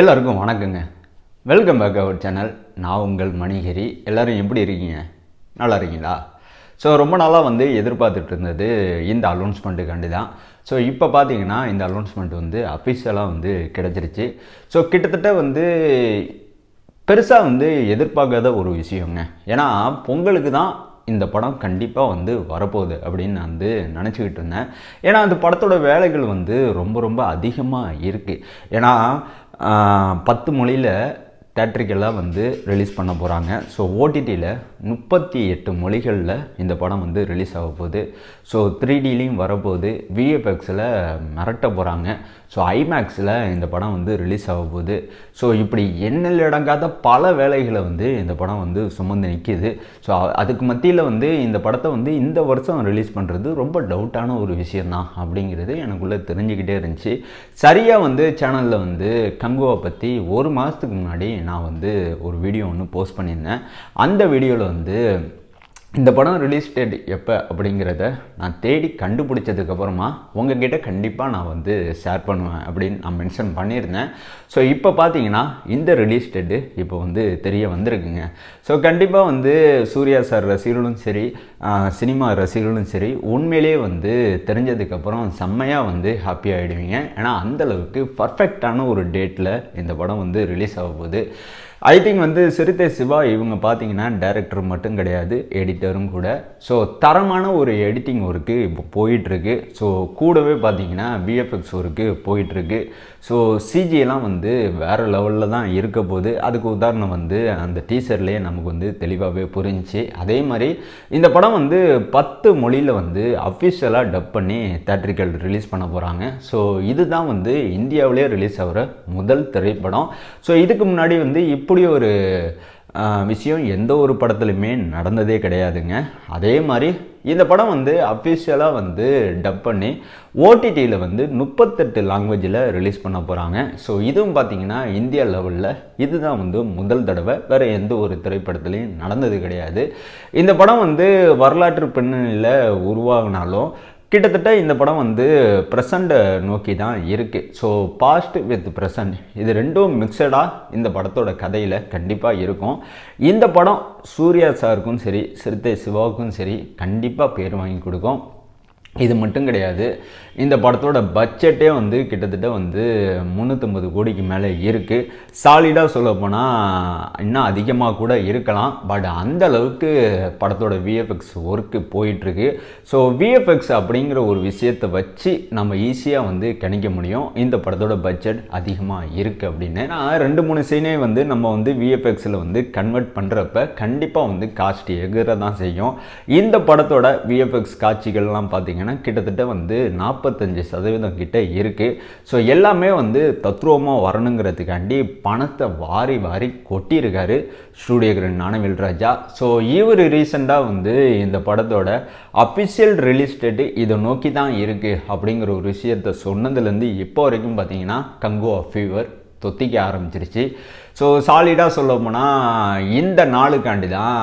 எல்லாருக்கும் வணக்கங்க. Welcome back our channel நான் உங்கள் மணிகிரி. எல்லோரும் எப்படி இருக்கீங்க? நல்லா இருக்கீங்களா? ஸோ ரொம்ப நாளாக வந்து எதிர்பார்த்துட்டு இருந்தது இந்த அலௌன்ஸ்மெண்ட்டுக்காண்டி தான். ஸோ இப்போ பார்த்தீங்கன்னா இந்த அலௌன்ஸ்மெண்ட் வந்து அஃபிஷியலாக வந்து கிடச்சிருச்சு. ஸோ கிட்டத்தட்ட வந்து பெருசாக வந்து எதிர்பார்க்காத ஒரு விஷயங்க. ஏன்னா பொங்கலுக்கு தான் இந்த படம் கண்டிப்பாக வந்து வரப்போகுது அப்படின்னு நான் வந்து நினச்சிக்கிட்டு இருந்தேன். ஏன்னா அந்த படத்தோட வேலைகள் வந்து ரொம்ப ரொம்ப அதிகமாக இருக்குது ஏன்னா பத்து மொழியில் தேட்ரிக்கலாக வந்து ரிலீஸ் பண்ண போகிறாங்க ஸோ ஓடிடியில் முப்பத்தி எட்டு மொழிகளில் இந்த படம் வந்து ரிலீஸ் ஆக போகுது. ஸோ த்ரீ டிலையும் வரப்போகுது. விஎஃப்எக்ஸில் மிரட்ட போகிறாங்க ஸோ ஐமேக்ஸில் இந்த படம் வந்து ரிலீஸ் ஆக போகுது. ஸோ இப்படி எண்ணில் அடங்காத பல வேலைகளை வந்து இந்த படம் வந்து சுமந்து நிற்கிது ஸோ அதுக்கு மத்தியில் வந்து இந்த படத்தை வந்து இந்த வருஷம் ரிலீஸ் பண்ணுறது ரொம்ப டவுட்டான ஒரு விஷயந்தான் அப்படிங்கிறது எனக்குள்ளே தெரிஞ்சுக்கிட்டே இருந்துச்சு. சரியாக வந்து சேனலில் வந்து கங்குவா பற்றி ஒரு மாதத்துக்கு முன்னாடி நான் வந்து ஒரு வீடியோ ஒன்று போஸ்ட் பண்ணியிருந்தேன். அந்த வீடியோவில் வந்து இந்த படம் ரிலீஸ் டேட் எப்போ அப்படிங்கிறத நான் தேடி கண்டுபிடிச்சதுக்கப்புறமா உங்ககிட்ட கண்டிப்பாக நான் வந்து ஷேர் பண்ணுவேன் அப்படின்னு நான் மென்ஷன் பண்ணியிருந்தேன். ஸோ இப்போ பார்த்தீங்கன்னா இந்த ரிலீஸ் டேட்டு இப்போ வந்து தெரிய வந்திருக்குங்க. ஸோ கண்டிப்பாக வந்து சூர்யா சார் ரசிகர்களும் சரி சினிமா ரசிகர்களும் சரி உண்மையிலேயே வந்து தெரிஞ்சதுக்கப்புறம் செம்மையாக வந்து ஹாப்பி ஆகிடுவீங்க ஏன்னா அந்தளவுக்கு பர்ஃபெக்டான ஒரு டேட்டில் இந்த படம் வந்து ரிலீஸ் ஆக போகுது. ஐ திங்க் வந்து சிறுத்தை சிவா இவங்க பார்த்தீங்கன்னா டைரக்டர் மட்டும் கிடையாது எடிட்டரும் கூட. ஸோ தரமான ஒரு எடிட்டிங் ஒர்க்கு இப்போ போயிட்டுருக்கு. ஸோ கூடவே பார்த்தீங்கன்னா விஎஃப்எக்ஸ் ஒர்க்கு போயிட்டுருக்கு. ஸோ சிஜியெல்லாம் வந்து வேறு லெவலில் தான் இருக்க போது அதுக்கு உதாரணம் வந்து அந்த டீசர்லேயே நமக்கு வந்து தெளிவாகவே புரிஞ்சிச்சு. அதே மாதிரி இந்த படம் வந்து பத்து மொழியில் வந்து அஃபிஷியலாக டப் பண்ணி தேட்ரிக்கல் ரிலீஸ் பண்ண போகிறாங்க ஸோ இதுதான் வந்து இந்தியாவிலே ரிலீஸ் ஆகிற முதல் திரைப்படம். ஸோ இதுக்கு முன்னாடி வந்து இப்போ இப்படி ஒரு விஷயம் எந்த ஒரு படத்துலையுமே நடந்ததே கிடையாதுங்க. அதே மாதிரி இந்த படம் வந்து அஃபிஷியலாக வந்து டப் பண்ணி ஓடிடியில் வந்து முப்பத்தெட்டு லாங்குவேஜில் ரிலீஸ் பண்ண போகிறாங்க ஸோ இதுவும் பார்த்தீங்கன்னா இந்தியா லெவலில் இதுதான் வந்து முதல் தடவை வேறு எந்த ஒரு திரைப்படத்துலையும் நடந்தது கிடையாது. இந்த படம் வந்து வரலாற்று பின்னணியில் உருவாகினாலும் கிட்டத்தட்ட இந்த படம் வந்து ப்ரெசண்ட்டை நோக்கி தான் இருக்குது ஸோ பாஸ்ட் வித் ப்ரெசண்ட் இது ரெண்டும் மிக்சடாக இந்த படத்தோட கதையில் கண்டிப்பாக இருக்கும். இந்த படம் சூர்யா சாருக்கும் சரி சிறுத்தை சிவாவுக்கும் சரி கண்டிப்பாக பேர் வாங்கி கொடுக்கும். இது மட்டும் கிடையாது. இந்த படத்தோட பட்ஜெட்டே வந்து கிட்டத்தட்ட வந்து முந்நூற்றம்பது கோடிக்கு மேலே இருக்குது சாலிடாக சொல்லப்போனால் இன்னும் அதிகமாக கூட இருக்கலாம். பட் அந்த அளவுக்கு படத்தோட விஎஃப்எக்ஸ் ஒர்க்கு போயிட்டுருக்கு ஸோ விஎஃப்எக்ஸ் அப்படிங்கிற ஒரு விஷயத்தை வச்சு நம்ம ஈஸியாக வந்து கணிக்க முடியும். இந்த படத்தோட பட்ஜெட் அதிகமாக இருக்குது அப்படின்னு. நான் ரெண்டு மூணு சீனே வந்து நம்ம வந்து விஎஃப்எக்ஸில் வந்து கன்வெர்ட் பண்ணுறப்ப கண்டிப்பாக வந்து காஸ்ட் எகிற தான் செய்யும். இந்த படத்தோட விஎஃப்எக்ஸ் காட்சிகள்லாம் பார்த்திங்கன்னா கிட்டத்தட்ட வந்து நாற்பது நாற்பத்தஞ்சு சதவீதம் கிட்ட இருக்குது ஸோ எல்லாமே வந்து தத்ரூபமாக வரணுங்கிறதுக்காண்டி பணத்தை வாரி வாரி கொட்டியிருக்காரு ஸ்டூடியோகிரன் நானவில் ராஜா ஸோ இவர் ரீசெண்டாக வந்து இந்த படத்தோட அஃபிஷியல் ரிலீஸ் டேட்டு இதை நோக்கி தான் இருக்குது அப்படிங்கிற ஒரு விஷயத்த சொன்னதுலேருந்து இப்போ வரைக்கும் பார்த்தீங்கன்னா கங்குவா ஃபீவர் தொத்திக்க ஆரம்பிச்சிருச்சு. ஸோ சாலிடாக சொல்ல போனால் இந்த நாளுக்காண்டி தான்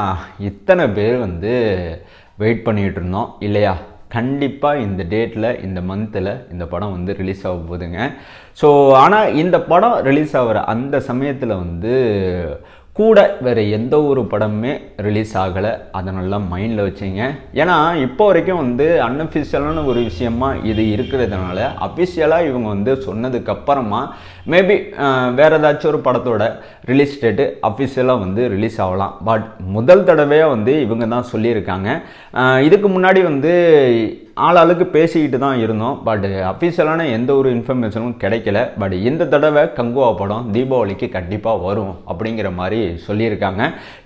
இத்தனை பேர் வந்து வெயிட் பண்ணிகிட்டு இருந்தோம். இல்லையா? கண்டிப்பாக இந்த டேட்டில் இந்த மந்தில் இந்த படம் வந்து ரிலீஸ் ஆக போகுதுங்க. ஸோ ஆனால் இந்த படம் ரிலீஸ் ஆகிற அந்த சமயத்தில் வந்து கூட வேறு எந்த ஒரு படமுமே ரிலீஸ் ஆகலை. அதை நல்லா மைண்டில் வச்சுங்க. ஏன்னா இப்போ வரைக்கும் வந்து அன்அஃபிஷியலான ஒரு விஷயமா இது இருக்கிறதுனால அஃபிஷியலாக இவங்க வந்து சொன்னதுக்கப்புறமா மேபி வேறு ஏதாச்சும் ஒரு படத்தோட ரிலீஸ் டேட்டு அஃபிஷியலாக வந்து ரிலீஸ் ஆகலாம். பட் முதல் தடவையாக வந்து இவங்க தான் சொல்லியிருக்காங்க. இதுக்கு முன்னாடி வந்து ஆளாளுக்கு பேசிக்கிட்டு தான் இருந்தோம். பட் அஃபிஷியலான எந்த ஒரு இன்ஃபர்மேஷனும் கிடைக்கல. பட் இந்த தடவை கங்குவா படம் தீபாவளிக்கு கண்டிப்பாக வரும் அப்படிங்கிற மாதிரி சொல்லியிருக்காங்க.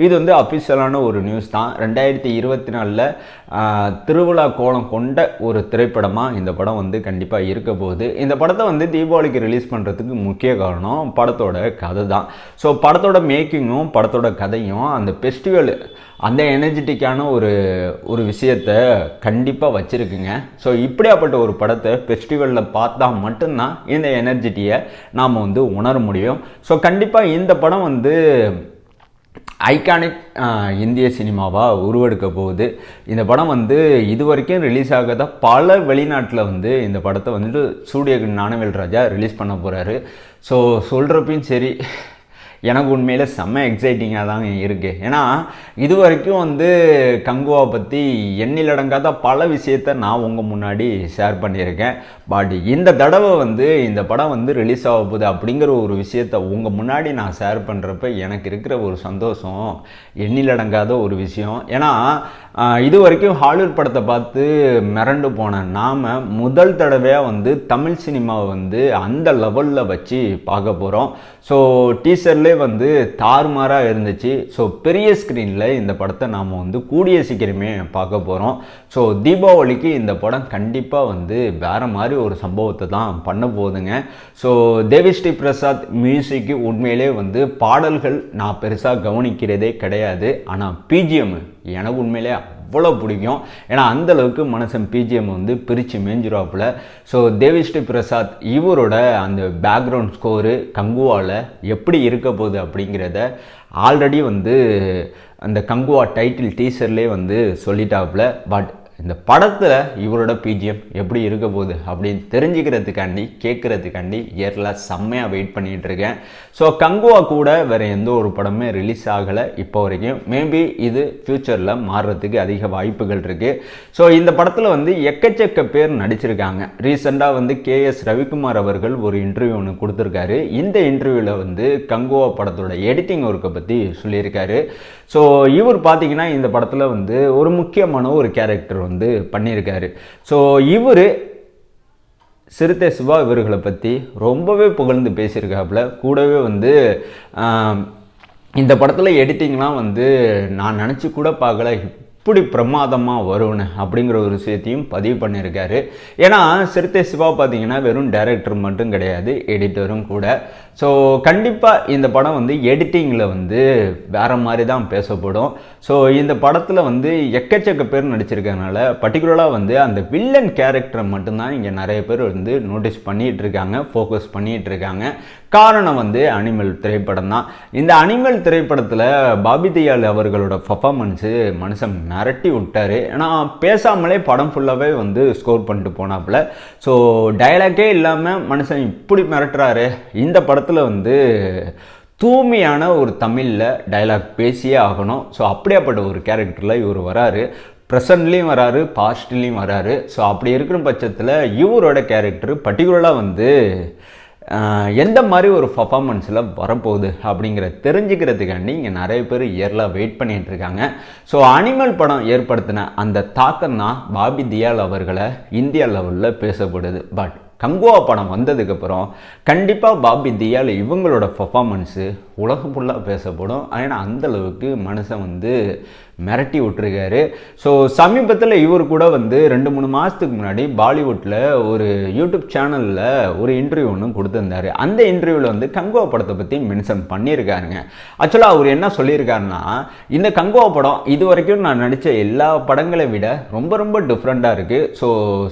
இது வந்து அஃபிஷியலான ஒரு நியூஸ் தான். ரெண்டாயிரத்தி இருபத்தி நாலில் திருவிழா கோலம் கொண்ட ஒரு திரைப்படமாக இந்த படம் வந்து கண்டிப்பாக இருக்க போகுது. இந்த படத்தை வந்து தீபாவளிக்கு ரிலீஸ் பண்ணுறதுக்கு முக்கிய காரணம் படத்தோட கதை தான். ஸோ படத்தோட மேக்கிங்கும் படத்தோட கதையும் அந்த ஃபெஸ்டிவல் அந்த எனர்ஜெட்டிக்கான ஒரு ஒரு விஷயத்தை கண்டிப்பாக வச்சுருக்குங்க. ஸோ இப்படியாப்பட்ட ஒரு படத்தை ஃபெஸ்டிவலில் பார்த்தா மட்டும்தான் இந்த எனர்ஜெட்டியை நாம் வந்து உணர முடியும். ஸோ கண்டிப்பாக இந்த படம் வந்து ஐகானிக் இந்திய சினிமாவாக உருவெடுக்க போகுது. இந்த படம் வந்து இது வரைக்கும் ரிலீஸ் ஆகாத பல வெளிநாட்டில் வந்து இந்த படத்தை வந்துட்டு சூரிய ஞானவேல் ராஜா ரிலீஸ் பண்ண போகிறாரு ஸோ சொல்கிறப்பையும் சரி எனக்கு உண்மையில் செம்ம எக்ஸைட்டிங்காக தாங்க இருக்குது ஏன்னா இது வரைக்கும் வந்து கங்குவா பற்றி எண்ணிலடங்காத பல விஷயத்த நான் உங்கள் முன்னாடி ஷேர் பண்ணியிருக்கேன். பட் இந்த தடவை வந்து இந்த படம் வந்து ரிலீஸ் ஆக போகுது அப்படிங்கிற ஒரு விஷயத்த உங்கள் முன்னாடி நான் ஷேர் பண்ணுறப்ப எனக்கு இருக்கிற ஒரு சந்தோஷம் எண்ணிலடங்காத ஒரு விஷயம். ஏன்னா இது வரைக்கும் ஹாலிவுட் படத்தை பார்த்து மிரண்டு போன நாம் முதல் தடவையாக வந்து தமிழ் சினிமாவை வந்து அந்த லெவலில் வச்சு பார்க்க போகிறோம் ஸோ டீசர்லேயே வந்து தாறுமாறாக இருந்துச்சு. ஸோ பெரிய ஸ்க்ரீனில் இந்த படத்தை நாம் வந்து கூடிய சீக்கிரமே பார்க்க போகிறோம் ஸோ தீபாவளிக்கு இந்த படம் கண்டிப்பாக வந்து வேறு மாதிரி ஒரு சம்பவத்தை தான் பண்ண போகுதுங்க ஸோ தேவிஸ்ரீ பிரசாத் மியூசிக்கு உண்மையிலே வந்து பாடல்கள் நான் பெருசாக கவனிக்கிறதே கிடையாது. ஆனால் பிஜிஎம் எனக்கு உண்மையிலே அவ்வளோ பிடிக்கும். ஏன்னா அந்த அளவுக்கு மனுஷன் பிஜிஎம் வந்து பிரித்து மேஞ்சிருவாப்புல. ஸோ தேவிஸ்ரீ பிரசாத் இவரோட அந்த பேக்ரவுண்ட் ஸ்கோரு கங்குவாவில் எப்படி இருக்க போகுது அப்படிங்கிறத ஆல்ரெடி வந்து அந்த கங்குவா டைட்டில் டீசர்லேயே வந்து சொல்லிட்டாப்புல. பட் இந்த படத்தில் இவரோட பிஜிஎம் எப்படி இருக்க போகுது அப்படின்னு தெரிஞ்சுக்கிறதுக்காண்டி கேட்குறதுக்காண்டி இயரில் செம்மையாக வெயிட் பண்ணிகிட்ருக்கேன் இருக்கேன். ஸோ கங்குவா கூட வேறு எந்த ஒரு படமே ரிலீஸ் ஆகலை இப்போ வரைக்கும். மேபி இது ஃப்யூச்சரில் மாறுறதுக்கு அதிக வாய்ப்புகள் இருக்குது ஸோ இந்த படத்தில் வந்து எக்கச்சக்க பேர் நடிச்சிருக்காங்க. ரீசெண்டாக வந்து கேஎஸ் ரவிக்குமார் அவர்கள் ஒரு இன்டர்வியூ ஒன்று கொடுத்துருக்காரு. இந்த இன்டர்வியூவில் வந்து கங்குவா படத்தோட எடிட்டிங் ஒர்க்கை பற்றி சொல்லியிருக்காரு. ஸோ இவர் பார்த்தீங்கன்னா இந்த படத்தில் வந்து ஒரு முக்கியமான ஒரு கேரக்டர் வந்து வந்து பண்ணியிருக்காரு. ஸோ இவர் சிறுத்தை சிவா இவர்களை பற்றி ரொம்பவே புகழ்ந்து பேசியிருக்காப்புல. கூடவே வந்து இந்த படத்தில் எடிட்டிங்லாம் வந்து நான் நினச்சி கூட பார்க்கல. இப்படி பிரமாதமாக வரும்னு அப்படிங்கிற ஒரு விஷயத்தையும் பதிவு பண்ணியிருக்காரு. ஏன்னா சிறுத்தை சிவா பார்த்தீங்கன்னா வெறும் டைரக்டர் மட்டும் கிடையாது எடிட்டரும் கூட. ஸோ கண்டிப்பாக இந்த படம் வந்து எடிட்டிங்கில் வந்து வேறு மாதிரி தான் பேசப்படும். ஸோ இந்த படத்தில் வந்து எக்கச்சக்க பேர் நடிச்சிருக்கனால பர்டிகுலராக வந்து அந்த வில்லன் கேரக்டரை மட்டும்தான் இங்கே நிறைய பேர் வந்து நோட்டீஸ் பண்ணிகிட்டு இருக்காங்க ஃபோக்கஸ் பண்ணிகிட்டு இருக்காங்க காரணம் வந்து அனிமல் திரைப்படம் தான். இந்த அனிமல் திரைப்படத்தில் பாபி தயால் அவர்களோட பர்ஃபாமன்ஸு மனுஷன் மிரட்டி விட்டாரு. ஏன்னா பேசாமலே படம் ஃபுல்லாகவே வந்து ஸ்கோர் பண்ணிட்டு போனாப்புல. ஸோ டைலாக்கே இல்லாமல் மனுஷன் இப்படி மிரட்டுறாரு. இந்த படத்தில் வந்து தூய்மையான ஒரு தமிழில் டயலாக் பேசியே ஆகணும். ஸோ அப்படியாப்பட்ட ஒரு கேரக்டரில் இவர் வராரு. ப்ரெசன்ட்லேயும் வராரு பாஸ்ட்லேயும் வராரு. ஸோ அப்படி இருக்கிற பட்சத்தில் இவரோட கேரக்டர் பர்டிகுலராக வந்து எந்த மாதிரி ஒரு பர்ஃபார்மன்ஸில் வரப்போகுது அப்படிங்கிற தெரிஞ்சுக்கிறதுக்காண்டி இங்கே நிறைய பேர் இயர்லாக வெயிட் பண்ணிகிட்டு இருக்காங்க. ஸோ அனிமல் படம் ஏற்படுத்தின அந்த தாக்கம் தான் பாபி தியால் அவர்களை இந்தியா லெவலில் பேசப்படுது. பட் கங்குவா படம் வந்ததுக்கப்புறம் கண்டிப்பாக பாபி தியால் இவங்களோட பர்ஃபாமன்ஸு உலகம் ஃபுல்லாக பேசப்படும். ஏன்னா அந்தளவுக்கு மனுஷன் வந்து மிரட்டி விட்டுருக்காரு. ஸோ சமீபத்தில் இவர் கூட வந்து ரெண்டு மூணு மாதத்துக்கு முன்னாடி பாலிவுட்டில் ஒரு யூடியூப் சேனலில் ஒரு இன்டர்வியூ ஒன்று கொடுத்துருந்தாரு. அந்த இன்டர்வியூவில் வந்து கங்கோ படத்தை பற்றி மென்ஷன் பண்ணியிருக்காருங்க. ஆக்சுவலாக அவர் என்ன சொல்லியிருக்காருன்னா இந்த கங்கோ படம் இது வரைக்கும் நான் நடித்த எல்லா படங்களை விட ரொம்ப ரொம்ப டிஃப்ரெண்ட்டாக இருக்குது ஸோ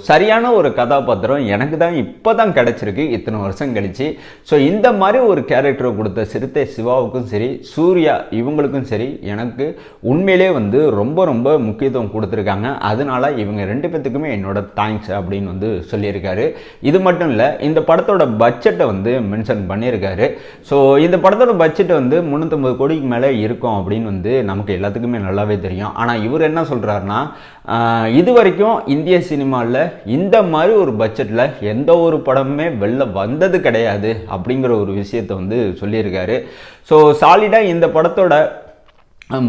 சரியான ஒரு கதாபாத்திரம் எனக்கு தான் இப்போ தான் கிடச்சிருக்கு. இத்தனை வருஷம் கழிச்சு. ஸோ இந்த மாதிரி ஒரு கேரக்டரை கொடுத்த சிறுத்தை சிவாவுக்கும் சரி சூர்யா இவங்களுக்கும் சரி எனக்கு உண்மையிலே வந்து ரொம்ப ரொம்ப முக்கியத்துவம் கொடுத்துருக்காங்க. அதனால இவங்க ரெண்டு பேத்துக்குமே என்னோட தேங்க்ஸ் அப்படின்னு வந்து சொல்லியிருக்காரு. இது மட்டும் இல்லை இந்த படத்தோட பட்ஜெட்டை வந்து மென்ஷன் பண்ணியிருக்காரு. ஸோ இந்த படத்தோட பட்ஜெட் வந்து முந்நூற்றம்பது கோடிக்கு மேலே இருக்கும் அப்படின்னு வந்து நமக்கு எல்லாத்துக்குமே நல்லாவே தெரியும். ஆனால் இவர் என்ன சொல்கிறாருன்னா இது வரைக்கும் இந்திய சினிமாவில் இந்த மாதிரி ஒரு பட்ஜெட்டில் எந்த ஒரு படமுமே வெளில வந்தது கிடையாது அப்படிங்கிற ஒரு விஷயத்தை வந்து சொல்லியிருக்காரு. ஸோ சாலிடாக இந்த படத்தோட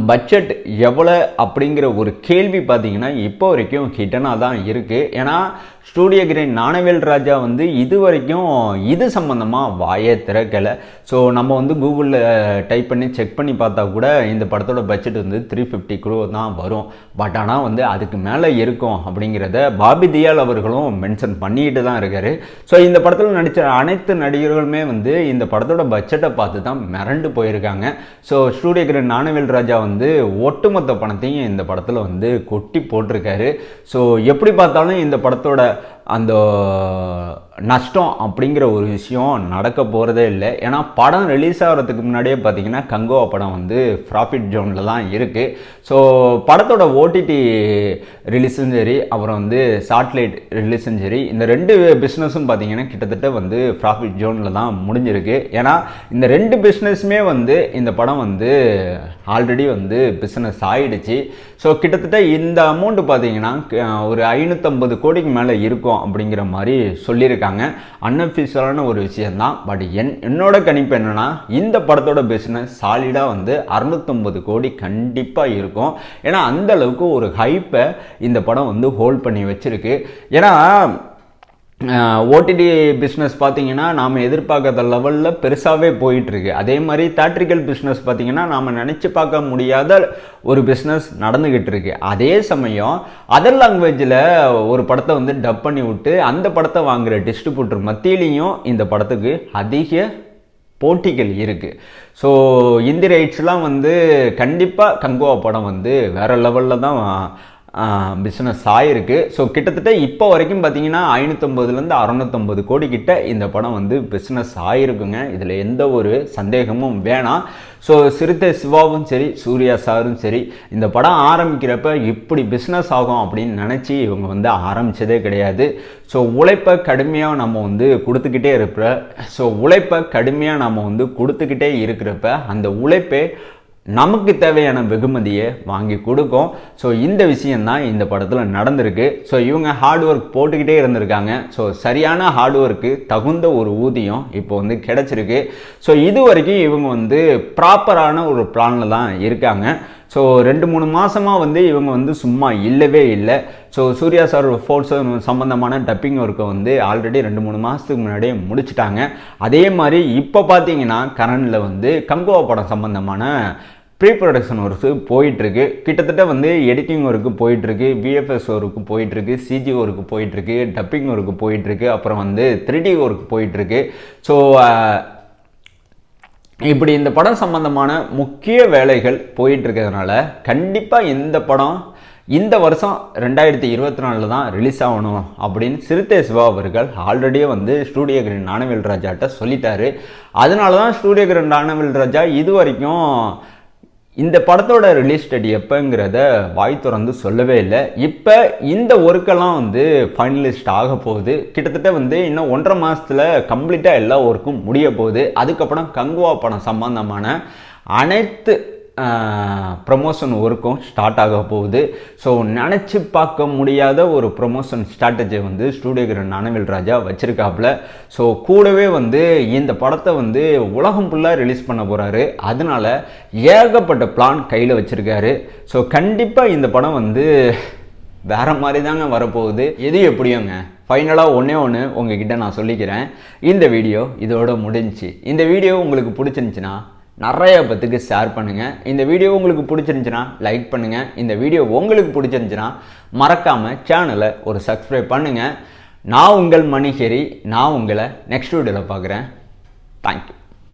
பட்ஜெட் எவ்வளோ அப்படிங்கிற ஒரு கேள்வி பார்த்தீங்கன்னா இப்போ வரைக்கும் ஹிட்டனாக தான் இருக்குது ஏன்னா ஸ்டூடியோ கிரேன் நாணவேல் ராஜா வந்து இது வரைக்கும் இது சம்மந்தமாக வாயே திறக்கலை. ஸோ நம்ம வந்து கூகுளில் டைப் பண்ணி செக் பண்ணி பார்த்தா கூட இந்த படத்தோட பட்ஜெட் வந்து த்ரீ ஃபிஃப்டி க்ரோ தான் வரும். பட் ஆனால் வந்து அதுக்கு மேலே இருக்கும் அப்படிங்கிறத பாபி தியால் அவர்களும் மென்ஷன் பண்ணிக்கிட்டு தான் இருக்காரு. ஸோ இந்த படத்தில் நடித்த அனைத்து நடிகர்களுமே வந்து இந்த படத்தோட பட்ஜெட்டை பார்த்து தான் மிரண்டு போயிருக்காங்க. So studio green Gnanavel Raja வந்து ஒட்டுமொத்த பணத்தையும் இந்த படத்தில் வந்து கொட்டி போட்டிருக்காரு. ஸோ எப்படி பார்த்தாலும் இந்த படத்தோட அந்த நஷ்டம் அப்படிங்கிற ஒரு விஷயம் நடக்க போகிறதே இல்லை. ஏன்னா படம் ரிலீஸ் ஆகிறதுக்கு முன்னாடியே பார்த்தீங்கன்னா கங்கோவா படம் வந்து ப்ராஃபிட் ஜோனில் தான் இருக்குது ஸோ படத்தோட ஓடிடி ரிலீஸும் சரி அப்புறம் வந்து சாட்டிலைட் ரிலீஸும் சரி இந்த ரெண்டு பிஸ்னஸும் பார்த்தீங்கன்னா கிட்டத்தட்ட வந்து ப்ராஃபிட் ஜோனில் தான் முடிஞ்சிருக்கு. ஏன்னா இந்த ரெண்டு பிஸ்னஸுமே வந்து இந்த படம் வந்து ஆல்ரெடி வந்து பிஸ்னஸ் ஆகிடுச்சு ஸோ கிட்டத்தட்ட இந்த அமௌண்ட்டு பார்த்தீங்கன்னா க- ஒரு ஐநூற்றம்பது கோடிக்கு மேலே இருக்கும் அப்படிங்கிற மாதிரி சொல்லியிருக்காங்க. அன்அஃபிஷியலான ஒரு விஷயந்தான் பட் என் என்னோட கணிப்பு என்னன்னா இந்த படத்தோட பிஸ்னஸ் சாலிடாக வந்து அறுநூத்தொம்பது கோடி கண்டிப்பாக இருக்கும். ஏன்னா அந்த அளவுக்கு ஒரு ஹைப்பை இந்த படம் வந்து ஹோல்ட் பண்ணி வச்சிருக்கு. ஏன்னா ஓடிடி பிஸ்னஸ் பார்த்தீங்கன்னா நாம் எதிர்பார்க்காத லெவலில் பெருசாகவே போயிட்டுருக்கு. அதே மாதிரி தேட்ரிக்கல் பிஸ்னஸ் பார்த்தீங்கன்னா நாம் நினச்சி பார்க்க முடியாத ஒரு பிஸ்னஸ் நடந்துக்கிட்டு இருக்கு அதே சமயம் அதர் லாங்குவேஜில் ஒரு படத்தை வந்து டப் பண்ணி விட்டு அந்த படத்தை வாங்குகிற டிஸ்ட்ரிபியூட்டர் மத்தியிலையும் இந்த படத்துக்கு அதிக போட்டிகள் இருக்குது ஸோ இந்தி ரைட்ஸ்லாம் வந்து கண்டிப்பாக கங்கோவா படம் வந்து வேறு லெவலில் தான் பிஸ்னஸ் ஆகிருக்கு ஸோ கிட்டத்தட்ட இப்போ வரைக்கும் பார்த்தீங்கன்னா ஐநூற்றம்பதுலேருந்து அறநூற்றம்பது கோடி கிட்ட இந்த படம் வந்து பிஸ்னஸ் ஆகிருக்குங்க இதில் எந்த ஒரு சந்தேகமும் வேணாம். ஸோ சிறுத்தை சிவாவும் சரி சூர்யா சாரும் சரி இந்த படம் ஆரம்பிக்கிறப்ப இப்படி பிஸ்னஸ் ஆகும் அப்படின்னு நினச்சி இவங்க வந்து ஆரம்பித்ததே கிடையாது. ஸோ உழைப்பை கடுமையாக நம்ம வந்து கொடுத்துக்கிட்டே இருக்கிற ஸோ உழைப்பை கடுமையாக நம்ம வந்து கொடுத்துக்கிட்டே இருக்கிறப்ப அந்த உழைப்பே நமக்கு தேவையான வெகுமதியை வாங்கி கொடுக்கும். ஸோ இந்த விஷயந்தான் இந்த படத்தில் நடந்திருக்கு. ஸோ இவங்க ஹார்ட் ஒர்க் போட்டுக்கிட்டே இருந்திருக்காங்க. ஸோ சரியான ஹார்ட் ஒர்க்கு தகுந்த ஒரு ஊதியம் இப்போ வந்து கிடச்சிருக்கு. ஸோ இது வரைக்கும் இவங்க வந்து ப்ராப்பரான ஒரு பிளானில் தான் இருக்காங்க. ஸோ ரெண்டு மூணு மாதமாக வந்து இவங்க வந்து சும்மா இல்லவே இல்லை. ஸோ சூர்யா சார் ஃபோர்ஸ் சம்மந்தமான டப்பிங் ஒர்க்கை வந்து ஆல்ரெடி ரெண்டு மூணு மாதத்துக்கு முன்னாடியே முடிச்சிட்டாங்க. அதே மாதிரி இப்போ பார்த்தீங்கன்னா கரண்டில் வந்து கங்கோவா படம் சம்மந்தமான ப்ரீ ப்ரொடக்ஷன் ஒர்க்கு போயிட்டுருக்கு. கிட்டத்தட்ட வந்து எடிட்டிங் ஒர்க்கு போயிட்டுருக்கு விஎஃப்எஸ் ஒர்க்கு போயிட்டுருக்கு சிஜி ஒர்க்கு போயிட்டுருக்கு டப்பிங் ஒர்க்கு போயிட்டுருக்கு அப்புறம் வந்து த்ரீடி ஒர்க் போயிட்டுருக்கு. ஸோ இப்படி இந்த படம் சம்பந்தமான முக்கிய வேலைகள் போயிட்டுருக்கிறதுனால கண்டிப்பாக இந்த படம் இந்த வருஷம் ரெண்டாயிரத்தி இருபத்தி நாலில் தான் ரிலீஸ் ஆகணும் அப்படின்னு சிறுத்தை சிவா அவர்கள் ஆல்ரெடியே வந்து ஸ்டூடியோ கிரண் ஞானவேல் ராஜாட்ட சொல்லிட்டாரு. அதனால தான் ஸ்டூடியோ கிரண் ஞானவேல் ராஜா இது வரைக்கும் இந்த படத்தோட ரிலீஸ் டேட் எப்போங்கிறத வாய் திறந்து சொல்லவே இல்லை. இப்போ இந்த ஒர்க்கெல்லாம் வந்து ஃபைனலிஸ்ட் ஆக போகுது. கிட்டத்தட்ட வந்து இன்னும் ஒன்றரை மாதத்தில் கம்ப்ளீட்டாக எல்லா ஒர்க்கும் முடிய போகுது. அதுக்கப்புறம் கங்குவா படம் சம்பந்தமான அனைத்து ப்ரமோஷன் ஒர்க்கும் ஸ்டார்ட் ஆக போகுது. ஸோ நினச்சி பார்க்க முடியாத ஒரு ப்ரொமோஷன் ஸ்ட்ராட்டஜி வந்து ஸ்டூடியோ நனவில் அனவில் ராஜா வச்சுருக்காப்புல. ஸோ கூடவே வந்து இந்த படத்தை வந்து உலகம் ஃபுல்லாக ரிலீஸ் பண்ண போகிறாரு அதனால ஏகப்பட்ட பிளான் கையில் வச்சுருக்காரு. ஸோ கண்டிப்பாக இந்த படம் வந்து வேறு மாதிரி தாங்க வரப்போகுது. எது எப்படியோங்க? ஃபைனலாக ஒன்றே ஒன்று உங்ககிட்ட நான் சொல்லிக்கிறேன். இந்த வீடியோ இதோட முடிஞ்சுச்சு. இந்த வீடியோ உங்களுக்கு பிடிச்சிருந்துச்சின்னா நிறைய பத்துக்கு ஷேர் பண்ணுங்கள் இந்த வீடியோ உங்களுக்கு பிடிச்சிருந்துச்சுன்னா லைக் பண்ணுங்கள் இந்த வீடியோ உங்களுக்கு பிடிச்சிருந்துச்சுன்னா மறக்காமல் சேனலை ஒரு சப்ஸ்கிரைப் பண்ணுங்கள் நான் உங்கள் மணிஹரி நான் உங்களை நெக்ஸ்ட் வீடியோவில் பார்க்குறேன். தேங்க்யூ